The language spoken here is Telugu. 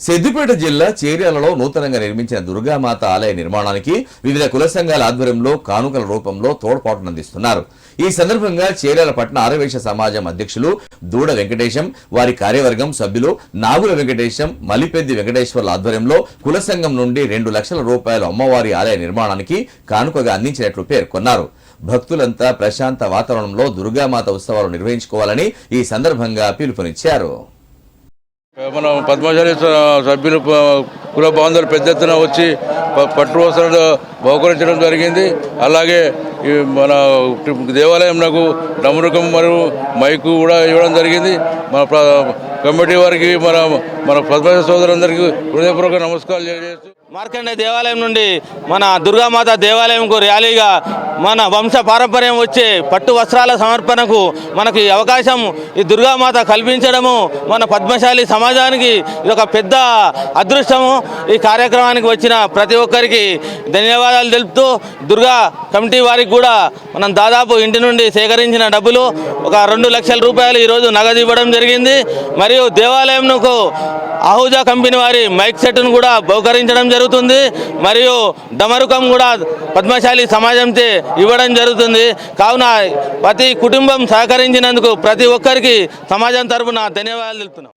సిద్దిపేట జిల్లా చేర్యాలలో నూతనంగా నిర్మించిన దుర్గామాత ఆలయ నిర్మాణానికి వివిధ కుల సంఘాల ఆధ్వర్యంలో కానుకల రూపంలో తోడ్పాటునందిస్తున్నారు ఈ సందర్భంగా చేర్యాల పట్టణ ఆరవేశ సమాజం అధ్యక్షులు దూడ వెంకటేశం వారి కార్యవర్గం సభ్యులు నాగుల వెంకటేశం మలిపెద్ది వెంకటేశ్వర్ల ఆధ్వర్యంలో కుల సంఘం నుండి రెండు లక్షల రూపాయల అమ్మవారి ఆలయ నిర్మాణానికి కానుకగా అందించినట్లు పేర్కొన్నారు. భక్తులంతా ప్రశాంత వాతావరణంలో దుర్గామాత ఉత్సవాలు నిర్వహించుకోవాలని ఈ సందర్భంగా పిలుపునిచ్చారు. మన పద్మశాలి సభ్యులు కుల బాంధవులు పెద్ద ఎత్తున వచ్చి పట్టు వస్త్రాలు బహుకరించడం జరిగింది. అలాగే ఈ మన దేవాలయం నాకు డమరుకం మరియు మైకు కూడా ఇవ్వడం జరిగింది. మన కమిటీ వారికి మన మన పద్మశాలి సోదరులందరికీ హృదయపూర్వక నమస్కారాలు తెలియజేస్తూ మార్కండే దేవాలయం నుండి మన దుర్గామాత దేవాలయంకు ర్యాలీగా మన వంశ పారంపర్యం వచ్చే పట్టు వస్త్రాల సమర్పణకు మనకి ఈ అవకాశం ఈ దుర్గామాత కల్పించడము మన పద్మశాలి సమాజానికి ఇది ఒక పెద్ద అదృష్టము. ఈ కార్యక్రమానికి వచ్చిన ప్రతి ఒక్కరికి ధన్యవాదాలు తెలుపుతూ దుర్గా కమిటీ వారికి కూడా మనం దాదాపు ఇంటి నుండి సేకరించిన డబ్బులు ఒక రెండు లక్షల రూపాయలు ఈరోజు నగదు ఇవ్వడం జరిగింది. మరియు దేవాలయంకు ఆహుజా కంపెనీ వారి మైక్ సెట్ను కూడా బహుకరించడం జరుగుతుంది మరియు దమరుకం కూడా పద్మశాలి సమాజంతో ఇవ్వడం జరుగుతుంది. కావున ప్రతి కుటుంబం సహకరించినందుకు ప్రతి ఒక్కరికి సమాజం తరఫున ధన్యవాదాలు తెలుపుతున్నాం.